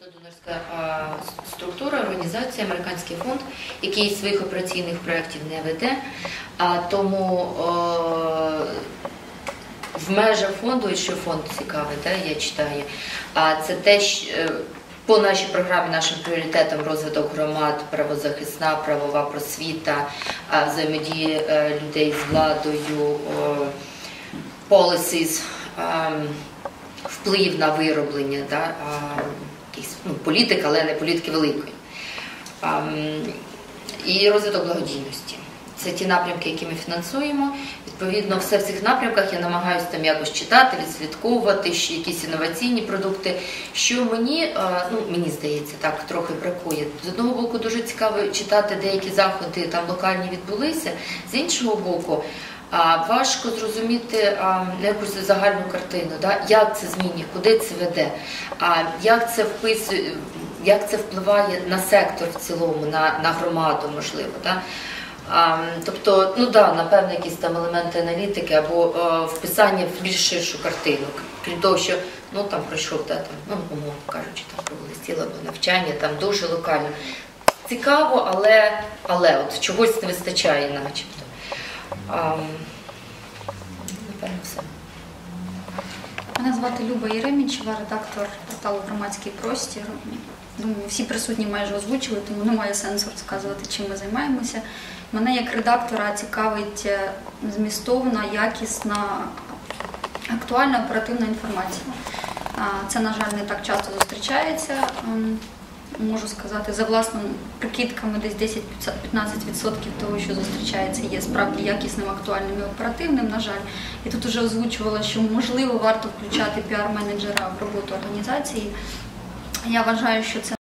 донорська структура, організація, американський фонд, який своїх операційних проєктів не веде. А тому в межах фонду, і що фонд цікавий, да, я читаю, а це те, е, по нашій програмі, нашим пріоритетам розвиток громад, правозахисна, правова просвіта, взаємодії е, людей з владою, policies, ем, вплив на вироблення, да, а, якісь, ну, політика, але не політики великої. І розвиток благодійності. Це ті напрямки, які ми фінансуємо. Відповідно, все в цих напрямках я намагаюся там якось читати, відслідковувати, що якісь інноваційні продукти. Що мені, е, ну мені здається, так трохи бракує. З одного боку, дуже цікаво читати деякі заходи там локальні відбулися. З іншого боку, важко зрозуміти а, якусь загальну картину, як це змінює, куди це веде, а як це вписує, як це впливає на сектор в цілому, на, на громаду, можливо. Да? А, тобто, ну да, напевно, якісь там елементи аналітики або е, вписання в більш ширшу картину. Крім того, що ну там пройшов, да, там, ну, умовно кажучи, там провели або навчання, там дуже локально. Цікаво, але, але от чогось не вистачає, начебто. Мене звати Люба Єремічева, редактор порталу Громадський простір. Думаю, всі присутні майже озвучили, тому немає сенсу розказувати, чим ми займаємося. Мене як редактора цікавить е, змістовна, якісна, актуальна оперативна інформація. Це, на жаль, не так часто зустрічається. Можу сказати, за власними прикидками, десь 10-15% того, що зустрічається, є справді якісним, актуальним і оперативним, на жаль. І тут вже озвучувала, що можливо варто включати піар-менеджера в роботу організації. Я вважаю, що це